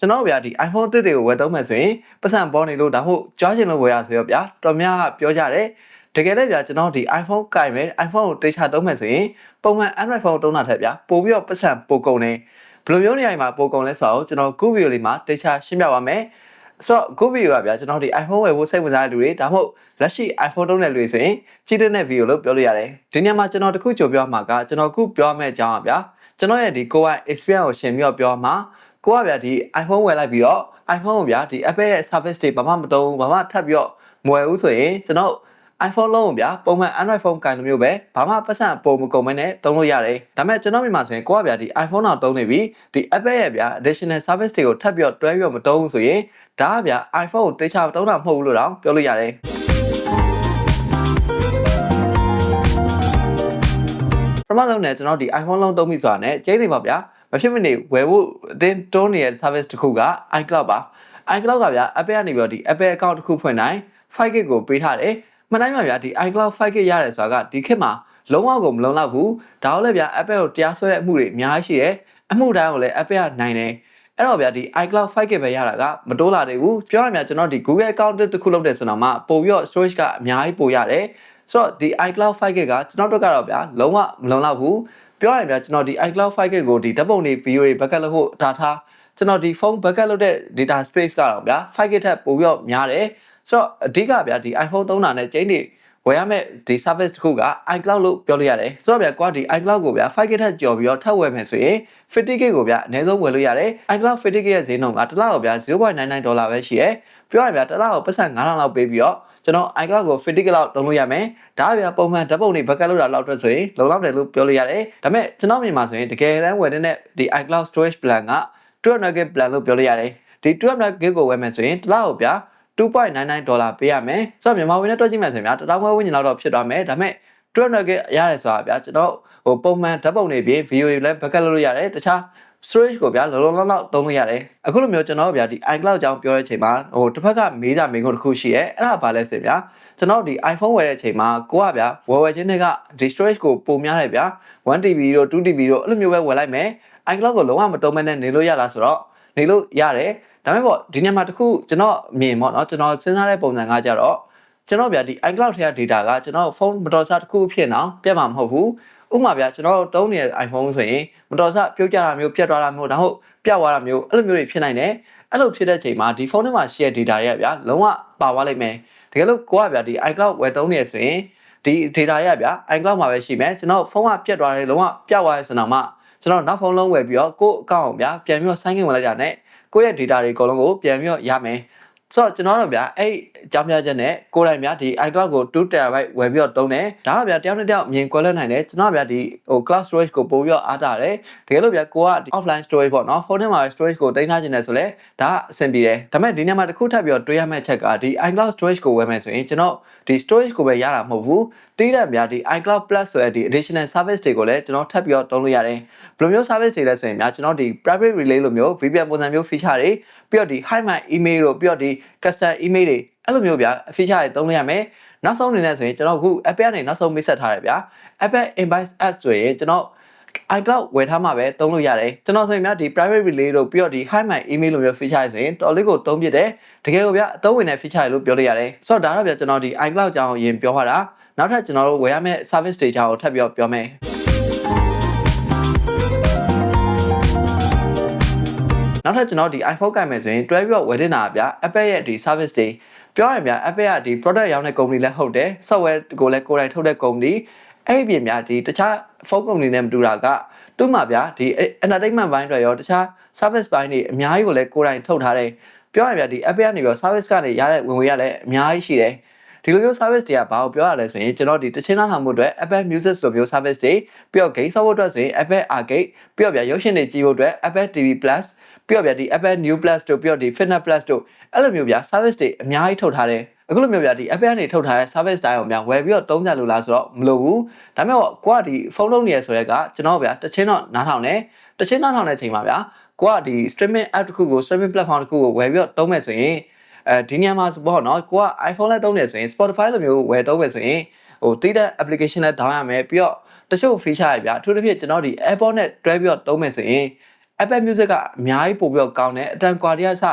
ကျွန်တော်ဗျာဒီ iPhone သစ်တွေကိုဝယ်သုံးမယ်ဆိုရင်ပတ်စံပေါ်နေလို့ဒါမှမဟုတ်ကြွားချင်လို့ဝယ်ရဆိုရောဗျာတော်များကပြောကြတယ်တကယ်လည်းဗျာကျွန်တော်ဒီ iPhone ကင်မယ် iPhone ကိုတေချာသုံးမယ်ဆိုရင်ပုံမှန် Android phone သုံးတာထက်ဗျာပို့ပြီးတော့ပတ်စံပိုကုန်နေဘယ်လိုမျိုးနေရာမှာပိုကုန်လဲဆိုတော့ကျွန်တော်ခုဗီဒီယိုလေးမှာတေချာရှင်းပြပါမယ်ဆိုတော့ခုဗီဒီယိုကဗျာကျွန်တော်ဒီ iPhone ဝယ်ဖို့စိတ်ဝင်စားတဲ့လူတွေဒါမှမဟုတ်လက်ရှိ iPhone သုံးတဲ့လူတွေဆိုရင်ကြည့်တဲ့ဗီဒီယိုလို့ပြောလို့ရတယ်ဒီညမှာကျွန်တော်တခုကြိုပြောမှာကကျွန်တော်ခုပြောမယ့်အကြောင်းပါဗျာကျွန်တော်ရဲ့ဒီကိုယ်က experience ကိုရှင်းပြီးတော့ပြောမှာ ကိုကဗျာဒီ iPhone ဝယ်လိုက်ပြီးတော့ iPhone ကိုဗျာဒီ Apple ရဲ့ service တွေဘာမှမသုံးဘာမှထပ်ပြီးတော့မဝယ်ဘူးဆိုရင်ကျွန်တော် iPhone လုံးကိုဗျာပုံမှန် Android phone ကင်လိုမျိုးပဲဘာမှပတ်စံပုံမကုန်မနဲ့သုံးလို့ရတယ်ဒါပေမဲ့ကျွန်တော်မြန်မာဆိုရင်ကိုကဗျာဒီ iPhone တော့သုံးနေပြီဒီ Apple ရဲ့ဗျာ additional service တွေကိုထပ်ပြီးတော့တွဲပြီးတော့မသုံးဘူးဆိုရင်ဒါကဗျာ iPhone ကိုတေချာသုံးတာမဟုတ်ဘူးလို့တော့ပြောလို့ရတယ်ပထမဆုံးねကျွန်တော်ဒီ iPhone လုံးသုံးပြီဆိုတာနဲ့ကျိန်းနေပါဗျာ မဖြစ်မနေဝယ်ဖို့အတင်းတွန်းနေတဲ့ service တစ်ခုက iCloud ပါ iCloud ကဗျာ Apple ကနေပြီးတော့ဒီ Apple account တစ်ခုဖွင့်တိုင်း 5GB ကိုပေးထားတယ်မှန်တိုင်းပါဗျာဒီ iCloud 5GB ရတယ်ဆိုတာကဒီခေတ်မှာလုံးဝကိုမလုံလောက်ဘူးဒါတော့လည်းဗျာ Apple ကိုတရားစွဲတဲ့အမှုတွေအများကြီးရှိတယ်အမှုတိုင်းကိုလည်း Apple ကနိုင်တယ်အဲ့တော့ဗျာဒီ iCloud 5GB ပဲရတာကမတိုးလာသေးဘူးပြောရရင်ကျွန်တော်ဒီ Google account တစ်ခုလုပ်တယ်ဆိုတော့မှပို့ပြီးတော့ storage ကအများကြီးပို့ရတယ်ဆိုတော့ဒီ iCloud 5GB ကကျွန်တော်တို့ကတော့ဗျာလုံးဝမလုံလောက်ဘူး ပြောရရင်ဗျာကျွန်တော်ဒီ iCloud 5GB ကိုဒီဓာတ်ပုံတွေ video တွေ backup လုပ်ဖို့ဒါထားကျွန်တော်ဒီ phone backup လုပ်တဲ့ data space ကတော့ဗျာ 5GB ထက်ပိုပြီးတော့များတယ်ဆိုတော့အဓိကဗျာဒီ iPhone သုံးတာနဲ့ကျင်းနေဝယ်ရမယ့်ဒီ service တစ်ခုက iCloud လို့ပြောလို့ရတယ်ဆိုတော့ဗျာကွာဒီ iCloud ကိုဗျာ 5GB ထက်ကျော်ပြီးတော့ထပ်ဝယ်မယ်ဆိုရင် 50GB ကိုဗျာအနည်းဆုံးဝယ်လို့ရတယ် iCloud 50GB ရဲ့ဈေးနှုန်းကတစ်လကိုဗျာ0.99ဒေါ်လာပဲရှိရယ်ပြောရရင်ဗျာတစ်လကိုပတ်စံ9000လောက်ပေးပြီးတော့ ကျွန်တော် iCloud ကို 50GB လောက်တုံးလို့ရမယ်ဒါဗျာပုံမှန်ဓာတ်ပုံတွေ backup လုပ်တာလောက်အတွက်ဆိုရင်လုံလောက်တယ်လို့ပြောလို့ရတယ်ဒါပေမဲ့ကျွန်တော်မြင်မှာဆိုရင်တကယ်တမ်းဝယ်တဲ့ဒီ iCloud storage plan က 200GB plan လို့ပြောလို့ရတယ်ဒီ 200GB ကိုဝယ်မယ်ဆိုရင်တစ်လကိုဗျာ2.99ဒေါ်လာပေးရမယ်ဆိုတော့မြန်မာဝင်နဲ့တွက်ကြည့်မယ်ဆိုရင်ဗျာတတောင်းခွဲဝန်းကျင်လောက်တော့ဖြစ်သွားမယ်ဒါပေမဲ့ 200GB ရတယ်ဆိုတာဗျာကျွန်တော်ဟိုပုံမှန်ဓာတ်ပုံတွေပြင် video တွေလည်း backup လုပ်လို့ရတယ်တခြား storage ကိုဗျာလုံးလုံးလောက်လောက်သုံးလို့ရတယ်အခုလိုမျိုးကျွန်တော်ဗျာဒီ iCloud အကြောင်းပြောတဲ့အချိန်မှာဟိုတစ်ဖက်ကမေးတာမေးခွန်းတစ်ခုရှိရဲအဲ့ဒါဘာလဲဆိုဗျာကျွန်တော်ဒီ iPhone ဝယ်တဲ့အချိန်မှာကိုကဗျာဝယ်ဝယ်ချင်းတွေကဒီ storage ကိုပုံများတယ်ဗျာ 1TB တို့ 2TB တို့အဲ့လိုမျိုးပဲဝယ်လိုက်မယ် iCloud ကိုလုံးဝမတုံးမနဲ့နေလို့ရလားဆိုတော့နေလို့ရတယ်ဒါပေမဲ့ပေါ့ဒီညမှာတခုကျွန်တော်မြင်ပေါ့နော်ကျွန်တော်စဉ်းစားတဲ့ပုံစံကကြတော့ကျွန်တော်ဗျာဒီ iCloud ထဲက data ကကျွန်တော်ဖုန်းမတော်စားတစ်ခုဖြစ်အောင်ပြတ်မှာမဟုတ်ဘူး ဥပမာဗျာကျွန်တော်တုံးနေတဲ့ iPhone ဆိုရင်မတော်စားပြုတ်ကျတာမျိုးပြတ်သွားတာမျိုးဒါမှမဟုတ်ပြတ်သွားတာမျိုးအဲ့လိုမျိုးတွေဖြစ်နိုင်တယ်အဲ့လိုဖြစ်တဲ့အချိန်မှာဒီဖုန်းထဲမှာ share data ရဲ့ဗျာလုံးဝပါသွားလိမ့်မယ်တကယ်လို့ကိုကဗျာဒီ iCloud ဝယ်တုံးနေဆိုရင်ဒီ data ရဲ့ဗျာ iCloud မှာပဲရှိမယ်ကျွန်တော်ဖုန်းကပြတ်သွားတယ်လုံးဝပြတ်သွားတယ်ဆိုတော့မှကျွန်တော်နောက်ဖုန်းလုံးဝယ်ပြီးတော့ကိုယ့်အကောင့်ကိုဗျာပြန်ပြီးတော့ sign in ဝင်လိုက်တာနဲ့ကိုယ့်ရဲ့ data တွေအကုန်လုံးကိုပြန်ပြီးတော့ရမယ် ဆိုတော့ကျွန်တော်တို့ဗျာအဲ့အကြောင်းပြချက်နဲ့ကိုယ်တိုင်ဗျာဒီ iCloud ကို2 TB ဝယ်ပြီးတော့တုံးတယ်ဒါကဗျာတယောက်နဲ့တယောက်မြင်ကွဲလွဲနိုင်တယ်ကျွန်တော်ဗျာဒီဟို cloud storage ကိုပို့ပြီးတော့အားတာတယ်တကယ်လို့ဗျာကိုက offline storage ပေါ့နော်ဖုန်းထဲမှာ storage ကိုတင်ထားခြင်းနဲ့ဆိုလဲဒါအဆင်ပြေတယ်ဒါပေမဲ့ဒီနေ့မှာတစ်ခုထပ်ပြီးတော့တွေးရမယ့်အချက်ကဒီ iCloud storage ကိုဝယ်မယ်ဆိုရင်ကျွန်တော်ဒီ storage ကိုပဲရတာမဟုတ်ဘူး တီးတဲ့ဗျာဒီ iCloud Plus ဆိုတဲ့ဒီ additional service တွေကိုလည်းကျွန်တော်ထပ်ပြီးတော့တုံးလို့ရတယ်ဘယ်လိုမျိုး service တွေလဲဆိုရင်များကျွန်တော်ဒီ private relay လိုမျိုး VPN ပုံစံမျိုး feature တွေပြီးတော့ဒီ high my email တို့ပြီးတော့ဒီ custom email တွေအဲ့လိုမျိုးဗျာ feature တွေတုံးလို့ရမယ်နောက်ဆုံးအနေနဲ့ဆိုရင်ကျွန်တော်အခု Apple ကနေနောက်ဆုံးမိတ်ဆက်ထားတယ်ဗျာ Apple Invoice App ဆိုရင်ကျွန်တော် iCloud ဝယ်ထားမှပဲသုံးလို့ရတယ်ကျွန်တော်ဆိုရင်များဒီ private relay တို့ပြီးတော့ဒီ high my email လိုမျိုး feature တွေဆိုရင်တော်လေးကိုသုံးပြတယ်တကယ်ကိုဗျာအသုံးဝင်တဲ့ feature တွေလို့ပြောလို့ရတယ်ဆိုတော့ဒါတော့ဗျာကျွန်တော်ဒီ iCloud အကြောင်းရင်ပြောရတာ နောက်ထပ်ကျွန်တော်တို့ဝယ်ရမယ့် service တွေအကြောင်းကိုထပ်ပြီးတော့ပြောမယ်နောက်ထပ်ကျွန်တော်ဒီ iPhone ကင်မယ်ဆိုရင်တွဲပြီးတော့ဝယ်တင်တာဗျာ Apple ရဲ့ဒီ service တွေပြောရရင်ဗျာ Apple ကဒီ product ရောင်းတဲ့ company လည်းဟုတ်တယ် software ကိုလည်းကိုယ်တိုင်ထုတ်တဲ့ company အဲ့ဒီပြင်ဗျာဒီတခြား phone company နဲ့မတူတာကသူ့မှာဗျာဒီ entertainment ဘိုင်းတွေရောတခြား service ဘိုင်းတွေအများကြီးကိုလည်းကိုယ်တိုင်ထုတ်ထားတယ်ပြောရရင်ဗျာဒီ Apple ကနေပြီးတော့ service ကနေရတဲ့ဝင်ငွေရလည်းအများကြီးရှိတယ် ဒီလိုမျိုး service တွေကဘာကိုပြောရလဲဆိုရင်ကျွန်တော်ဒီတချင်းသားထားမှုအတွက် Apple Music လိုမျိုး service တွေပြီးတော့ game ဆောက်ဖို့အတွက်ဆိုရင် Apple Arcade ပြီးတော့ဗျာရုပ်ရှင်တွေကြည့်ဖို့အတွက် Apple TV Plus ပြီးတော့ဗျာဒီ Apple New Plus တို့ပြီးတော့ဒီ Fitness Plus တို့အဲ့လိုမျိုးဗျာ service တွေအများကြီးထုတ်ထားတယ်အခုလိုမျိုးဗျာဒီ Apple ကနေထုတ်ထားတဲ့ service တိုင်းအောင်ဗျာဝယ်ပြီးတော့သုံးကြလို့လားဆိုတော့မလိုဘူးဒါပေမဲ့ကိုကဒီဖုန်းလုံးနေရဆိုရဲကကျွန်တော်ဗျာတချင်းတော့နားထောင်တယ်တချင်းနားထောင်တဲ့အချိန်မှာဗျာကိုကဒီ streaming app တစ်ခုကို streaming platform တစ်ခုကိုဝယ်ပြီးတော့သုံးမယ်ဆိုရင် အဲဒီနေရာမှာပေါ့နော်ကိုက iPhone လည်းသုံးနေဆိုရင် Spotify လိုမျိုးဝယ်သုံးမယ်ဆိုရင်ဟိုတိတဲ့ application နဲ့ down ရမယ်ပြီးတော့တချို့ feature တွေဗျာအထူးသဖြင့်ကျွန်တော်ဒီ AirPod နဲ့တွဲပြီးတော့သုံးမယ်ဆိုရင် Apple Music ကအများကြီးပို့ပြီးတော့ကောင်းတယ်အတန် quality ကစ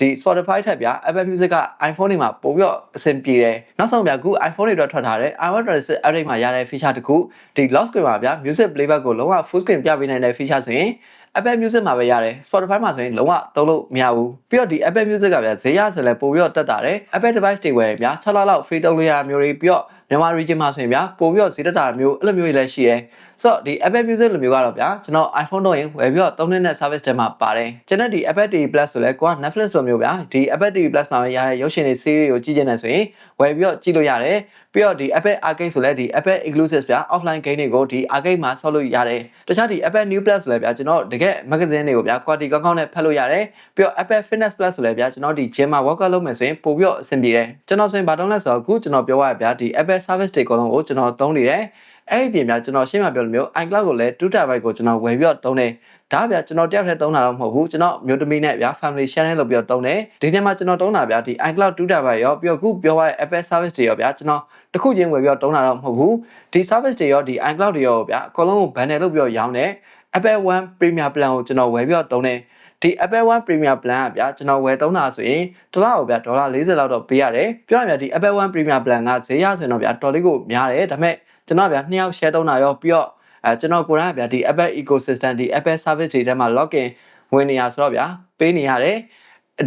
ဒီ Spotify ထက်ဗျာ Apple Music က iPhone တွေမှာပို့ပြီးတော့အဆင်ပြေတယ်နောက်ဆုံးဗျာအခု iPhone တွေတော့ထွက်ထားတယ် iOS 16 update မှာရတဲ့ feature တစ်ခုဒီ lock screen မှာဗျာ music playback ကိုလုံးဝ full screen ပြပေးနိုင်တဲ့ feature ဆိုရင် Apple Music မှာပဲရတယ် Spotify မှာဆိုရင်လုံးဝသုံးလို့မရဘူးပြီးတော့ဒီ Apple Music ကဗျာဈေးရဆိုလဲပို့ပြီးတော့တက်တာတယ် Apple device တွေဝယ်ဗျာ6လလောက် free တုံးလို့ရတာမျိုးတွေပြီးတော့ မြန်မာ region မှာဆိုရင်ဗျာပို့ပြီးတော့ဈေးတက်တာမျိုးအဲ့လိုမျိုးတွေလည်းရှိရဲဆိုတော့ဒီ Apple Music လိုမျိုးကတော့ဗျာကျွန်တော် iPhone တော့ရင်ဝယ်ပြီးတော့သုံးနေတဲ့ service တွေမှာပါတယ်ကျွန်တော်ဒီ Apple TV Plus ဆိုလဲကိုက Netflix လိုမျိုးဗျာဒီ Apple TV Plus မှာပဲရတဲ့ရုပ်ရှင်တွေ series ကိုကြည့်ချင်တယ်ဆိုရင်ဝယ်ပြီးတော့ကြည့်လို့ရတယ်ပြီးတော့ဒီ Apple Arcade ဆိုလဲဒီ Apple Exclusive ဗျာ offline game တွေကိုဒီ Arcade မှာဆောက်လို့ရတယ်တခြားဒီ Apple New Plus ဆိုလဲဗျာကျွန်တော်တကယ် magazine တွေကိုဗျာ quality ကောင်းကောင်းနဲ့ဖတ်လို့ရတယ်ပြီးတော့ Apple Fitness Plus ဆိုလဲဗျာကျွန်တော်ဒီ gym မှာ workout လုပ်မယ်ဆိုရင်ပို့ပြီးတော့အဆင်ပြေတယ်ကျွန်တော်ဆိုရင်ဘာတောင်းလဲဆိုတော့အခုကျွန်တော်ပြောရဗျာဒီ Apple service တွေအကုန်လုံးကိုကျွန်တော်သုံးနေတယ်အဲ့ဒီပြင်မှာကျွန်တော်ရှင်းပြပြောလို့မျိုး iCloud ကိုလည်း2 terabyte ကိုကျွန်တော်ဝယ်ပြီးတော့သုံးတယ်ဒါဗျာကျွန်တော်တယောက်တည်းသုံးတာတော့မဟုတ်ဘူးကျွန်တော်မျိုးသမီးနဲ့ဗျာ family sharing လုပ်ပြီးတော့သုံးတယ်ဒီနေ့မှာကျွန်တော်သုံးတာဗျာဒီ iCloud 2 terabyte ရောပြီးတော့အခုပြောရတဲ့ Apple service တွေရောဗျာကျွန်တော်တစ်ခုချင်းဝယ်ပြီးတော့သုံးတာတော့မဟုတ်ဘူးဒီ service တွေရောဒီ iCloud တွေရောဗျာအကုန်လုံးကို bundle လုပ်ပြီးတော့ရောင်းတယ် Apple One Premier Plan ကိုကျွန်တော်ဝယ်ပြီးတော့သုံးတယ် ဒီ Apple One Premier Plan ကဗျာကျွန်တော်ဝယ်သုံးတာဆိုရင်တစ်လကိုဗျာဒေါ်လာ40လောက်တော့ပေးရတယ်ပြောရရင်ဒီ Apple One Premier Plan ကဈေးရဆိုရင်တော့ဗျာတော်လေးကိုများတယ်ဒါပေမဲ့ကျွန်တော်ဗျာနှစ်ယောက် share သုံးတာရောပြီးတော့အဲကျွန်တော်ကိုယ်တိုင်ဗျာဒီ Apple ecosystem ဒီ Apple service တွေထဲမှာ login ဝင်နေရဆိုတော့ဗျာပေးနေရတယ်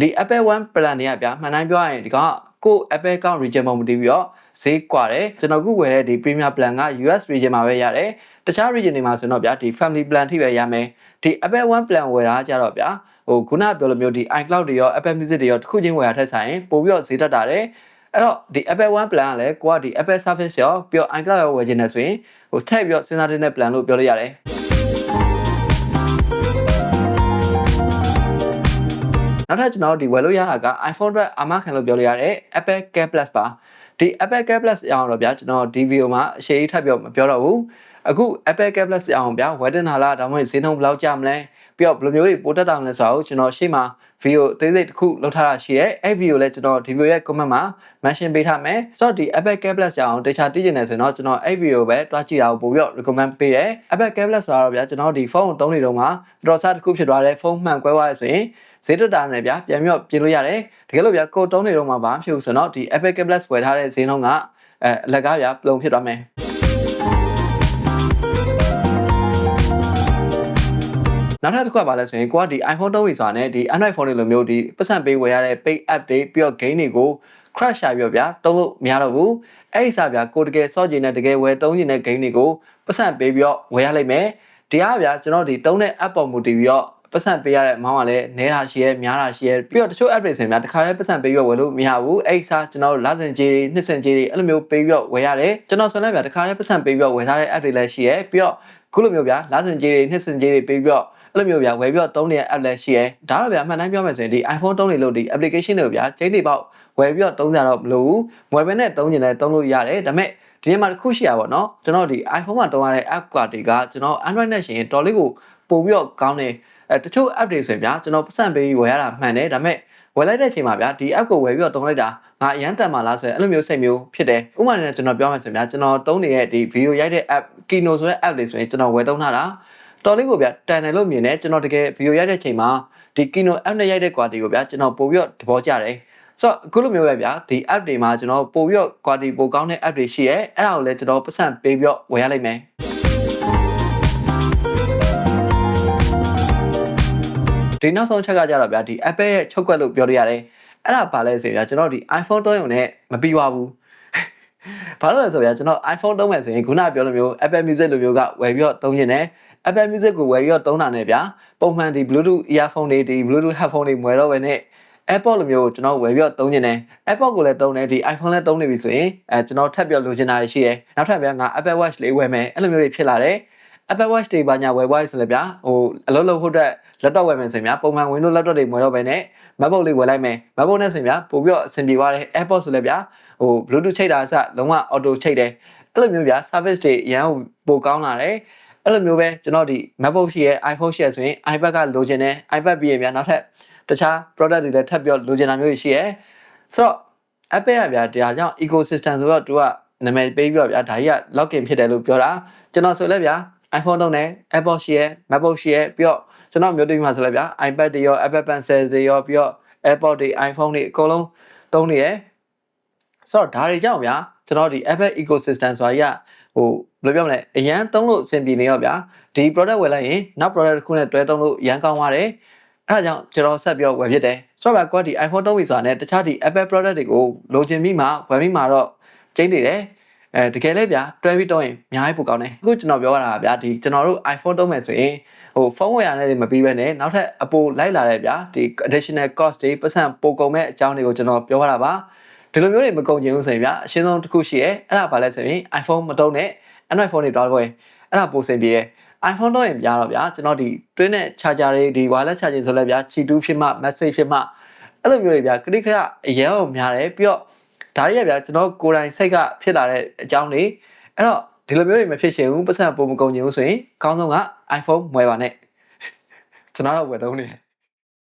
ဒီ Apple One Plan တွေကဗျာမှန်တိုင်းပြောရရင်ဒီကောင် ကို Apple account region မှာမတည်ပြီးတော့ဈေးကွာတယ်ကျွန်တော်ခုဝယ်တဲ့ဒီ Premier Plan က US region မှာပဲရတယ်တခြား region တွေမှာဆိုတော့ဗျာဒီ Family Plan ထိပဲရမယ်ဒီ Apple One Plan ဝယ်တာကြတော့ဗျာဟိုခုနပြောလိုမျိုးဒီ iCloud တွေရော Apple Music တွေရောတစ်ခုချင်းဝယ်ရထက်ဆိုင်ပို့ပြီးတော့ဈေးတက်တာတယ်အဲ့တော့ဒီ Apple One Plan ကလည်းကိုကဒီ Apple Service ရောပြီးတော့ iCloud ရောဝယ်ခြင်းနဲ့ဆိုရင်ဟိုထည့်ပြီးတော့စဉ်းစားတဲ့ plan လို့ပြောလို့ရတယ် နောက်ထပ်ကျွန်တော်ဒီဝယ်လို့ရတာက iPhone အတွက်အာမခံလို့ပြောလို့ရတယ် Apple Care Plus ပါဒီ Apple Care Plus အအောင်တော့ဗျာကျွန်တော်ဒီဗီဒီယိုမှာအရှိကြီးထပ်ပြောမပြောတော့ဘူးအခု Apple Care Plus အအောင်ဗျာဝယ်တင်လာလားဒါမှမဟုတ်ဈေးနှုန်းဘယ်လောက်ကျမလဲပြီးတော့ဘယ်လိုမျိုးတွေပို့တက်တာမလဲဆိုတော့ကျွန်တော်ရှေ့မှာဗီဒီယိုအသေးစိတ်တစ်ခုလုပ်ထားတာရှိရဲအဲ့ဗီဒီယိုလည်းကျွန်တော်ဒီဗီဒီယိုရဲ့ comment မှာ mention ပေးထားမယ်ဆိုတော့ဒီ Apple Care Plus ရအောင်တခြားတည်ကျင်နေဆိုရင်တော့ကျွန်တော်အဲ့ဗီဒီယိုပဲတွားကြည့်တာကိုပို့ပြီးတော့ recommend ပေးတယ် Apple Care Plus ဆိုတော့ဗျာကျွန်တော်ဒီဖုန်းကိုသုံးနေတော့မှာတော်စားတစ်ခုဖြစ်သွားတယ်ဖုန်းမှန်ကွဲသွားရဆိုရင် ဈေးတက်တာနဲ့ဗျာပြန်ပြီးတော့ပြင်လို့ရတယ်တကယ်လို့ဗျာကိုတုံးနေတော့မှာဘာမှဖြစ်ဘူးဆိုတော့ဒီ Apple Care Plus ဝယ်ထားတဲ့ဈေးနှုန်းကအဲအလကားဗျာပလုံဖြစ်သွားမယ်နောက်ထပ်တစ်ခုကပါလဲဆိုရင်ကိုကဒီ iPhone သုံးပြီဆိုတာနဲ့ဒီ Android phone တွေလိုမျိုးဒီပတ်စံပေးဝယ်ရတဲ့ pay app တွေပြီးတော့ game တွေကို crash ရှာပြီးတော့ဗျာတုံးလို့မရတော့ဘူးအဲ့ဒီစားဗျာကိုတကယ်စော့ကျင်တဲ့တကယ်ဝယ်တုံးကျင်တဲ့ game တွေကိုပတ်စံပေးပြီးတော့ဝယ်ရလိမ့်မယ်ဒီအားဗျာကျွန်တော်ဒီတုံးတဲ့ app ပေါ်မူတည်ပြီးတော့ ပတ်စံပေးရတဲ့အမောင်းကလည်းနဲတာရှိရဲများတာရှိရဲပြီးတော့တချို့ app တွေဆိုရင်များတခါတည်းပတ်စံပေးပြီးတော့ဝယ်လို့မရဘူးအဲ့ဒီစားကျွန်တော်တို့လစဉ်ကြီးတွေနှစ်စဉ်ကြီးတွေအဲ့လိုမျိုးပေးပြီးတော့ဝယ်ရတယ်ကျွန်တော်ဆိုလည်းဗျာတခါတည်းပတ်စံပေးပြီးတော့ဝယ်ထားတဲ့ app တွေလည်းရှိရဲပြီးတော့ခုလိုမျိုးဗျာလစဉ်ကြီးတွေနှစ်စဉ်ကြီးတွေပေးပြီးတော့အဲ့လိုမျိုးဗျာဝယ်ပြီးတော့တုံးနေတဲ့ app လည်းရှိရဲဒါတော့ဗျာမှန်တိုင်းပြောမယ်ဆိုရင်ဒီ iPhone တုံးနေလို့ဒီ application တွေကိုဗျာချိန်တွေပေါက်ဝယ်ပြီးတော့တုံးကြတော့မလို့ဘူးဝယ်ပဲနဲ့တုံးကျင်လည်းတုံးလို့ရတယ်ဒါပေမဲ့ဒီနေ့မှာတစ်ခုရှိရပါတော့ကျွန်တော်ဒီ iPhone မှာတုံးရတဲ့ app ကတွေကကျွန်တော် Android နဲ့ရှင်တော်လေးကိုပို့ပြီးတော့ကောင်းတယ် အဲတချို့ app တွေဆိုရင်ဗျာကျွန်တော်ပတ်စံပေးပြီးဝယ်ရတာမှန်တယ်ဒါပေမဲ့ဝယ်လိုက်တဲ့အချိန်မှာဗျာဒီ app ကိုဝယ်ပြီးတော့တုံးလိုက်တာငါအရန်တန်ပါလားဆိုရင်အဲ့လိုမျိုးစိတ်မျိုးဖြစ်တယ်ဥပမာနဲ့ကျွန်တော်ပြောမှဆိုရင်ဗျာကျွန်တော်တုံးနေတဲ့ဒီ video ရိုက်တဲ့ app Kino ဆိုတဲ့ app လေးဆိုရင်ကျွန်တော်ဝယ်တုံးထားတာတော်လေးကိုဗျာတန်တယ်လို့မြင်တယ်ကျွန်တော်တကယ် video ရိုက်တဲ့အချိန်မှာဒီ Kino app နဲ့ရိုက်တဲ့ quality ကိုဗျာကျွန်တော်ပို့ပြီးတော့သဘောကျတယ်ဆိုတော့အခုလိုမျိုးပဲဗျာဒီ app တွေမှာကျွန်တော်ပို့ပြီးတော့ quality ပိုကောင်းတဲ့ app တွေရှိရဲအဲ့ဒါကိုလည်းကျွန်တော်ပတ်စံပေးပြီးတော့ဝယ်ရလိမ့်မယ် ဒီနောက်ဆုံးချက်ကကြတော့ဗျာဒီ Apple ရဲ့ချုပ်ကွက်လို့ပြောလို့ရတယ်အဲ့ဒါဘာလဲဆိုရင်ကျွန်တော်ဒီ iPhone သုံးရုံနဲ့မပြီးပါဘူးဘာလို့လဲဆိုဗျာကျွန်တော် iPhone သုံးမယ်ဆိုရင်ခုနပြောလိုမျိုး Apple Music လိုမျိုးကဝယ်ပြီးတော့သုံးနေတယ် Apple Music ကိုဝယ်ပြီးတော့သုံးတာနဲ့ဗျာပုံမှန်ဒီ Bluetooth earphone တွေဒီ Bluetooth headphone တွေမွယ်တော့ဘဲနဲ့ AirPod လိုမျိုးကျွန်တော်ဝယ်ပြီးတော့သုံးနေတယ် AirPod ကိုလည်းသုံးတယ်ဒီ iPhone လည်းသုံးနေပြီဆိုရင်အဲကျွန်တော်ထပ်ပြီးလိုချင်တာရှိရဲနောက်ထပ်ဗျာငါ Apple Watch လေးဝယ်မယ်အဲ့လိုမျိုးတွေဖြစ်လာတယ် Apple Watch တွေပါညာဝယ်သွားဆိုလည်းဗျာဟိုအလုပ်လုပ်ဖို့အတွက် laptop ဝယ်မယ်ဆိုရင်ဗျာပုံမှန် Windows laptop တွေမွယ်တော့ဘဲနဲ့ MacBook လေးဝယ်လိုက်မယ် MacBook နဲ့ဆိုရင်ဗျာပို့ပြီးတော့အဆင်ပြေသွားတယ် AirPod ဆိုလည်းဗျာဟို Bluetooth ချိတ်တာအစလုံးဝ auto ချိတ်တယ်အဲ့လိုမျိုးဗျာ service တွေအရန်ပိုကောင်းလာတယ်အဲ့လိုမျိုးပဲကျွန်တော်ဒီ MacBook ရှိရဲ့ iPhone ရှိရဲ့ဆိုရင် iPad ကလိုချင်တယ် iPad ပြီးရင်ဗျာနောက်ထပ်တခြား product တွေလည်းထပ်ပြီးလိုချင်တာမျိုးရှိရဲဆိုတော့ Apple ကဗျာတရားကြောင့် ecosystem ဆိုတော့သူကနာမည်ပေးပြီးတော့ဗျာဒါကြီးက login ဖြစ်တယ်လို့ပြောတာကျွန်တော်ဆိုလည်းဗျာ iPhone သုံးတယ် Apple ရှိရဲ MacBook ရှိရဲပြီးတော့ကျွန်တော်မျိုးတိမှာဆိုလဲဗျာ iPad တွေရော Apple Pencil တွေရောပြီးတော့ AirPods တွေ iPhone တွေအကုန်လုံးသုံးနေရယ်ဆိုတော့ဒါတွေကြောင့်ဗျာကျွန်တော်ဒီ Apple ecosystem ဆိုတာကြီးကဟိုဘယ်လိုပြောမလဲအရန်သုံးလို့အဆင်ပြေနေရောဗျာဒီ product ဝယ်လိုက်ရင်နောက် product တစ်ခုနဲ့တွဲသုံးလို့ရန်ကောင်းပါတယ်အဲ့ဒါကြောင့်ကျွန်တော်ဆက်ပြီးဝယ်ဖြစ်တယ်ဆိုတော့ဗျာကွာဒီ iPhone သုံးပြီဆိုတာနဲ့တခြားဒီ Apple product တွေကိုလိုချင်ပြီးမှဝယ်ပြီးမှတော့ကျင်းနေတယ် အဲတကယ်လည်းဗျာတွဲပြီးတော့ရင်အများကြီးပိုကောင်းတယ်အခုကျွန်တော်ပြောရတာဗျာဒီကျွန်တော်တို့ iPhone သုံးမယ်ဆိုရင်ဟိုဖုန်းဝယ်ရတဲ့မပြီးပဲနဲ့နောက်ထပ်အပိုလိုက်လာတဲ့ဗျာဒီ additional cost တွေပတ်စံပိုကုန်မဲ့အကြောင်းတွေကိုကျွန်တော်ပြောရတာပါဒီလိုမျိုးတွေမကုန်ချင်ဘူးဆိုရင်ဗျာအရှင်းဆုံးတစ်ခုရှိရဲအဲ့ဒါဘာလဲဆိုရင် iPhone မတုံးနဲ့ Android phone တွေတော့ပွဲအဲ့ဒါပိုစင်ပြေရဲ့ iPhone တော့ရင်ပြတော့ဗျာကျွန်တော်ဒီတွင်းနဲ့ charger တွေဒီ wireless charging ဆိုလဲဗျာချီတူးဖြစ်မှ message ဖြစ်မှအဲ့လိုမျိုးတွေဗျာခရစ်ခရအရင်ကများတယ်ပြီးတော့ ဒါကြီးရဗျာကျွန်တော်ကိုယ်တိုင်စိတ်ကဖြစ်လာတဲ့အကြောင်းတွေအဲ့တော့ဒီလိုမျိုးတွေမဖြစ်ချင်ဘူးပတ်စံပုံမကုန်ချင်ဘူးဆိုရင်အကောင်းဆုံးက iPhone မွယ်ပါနဲ့ကျွန်တော်တော့ဝယ်တော့နေ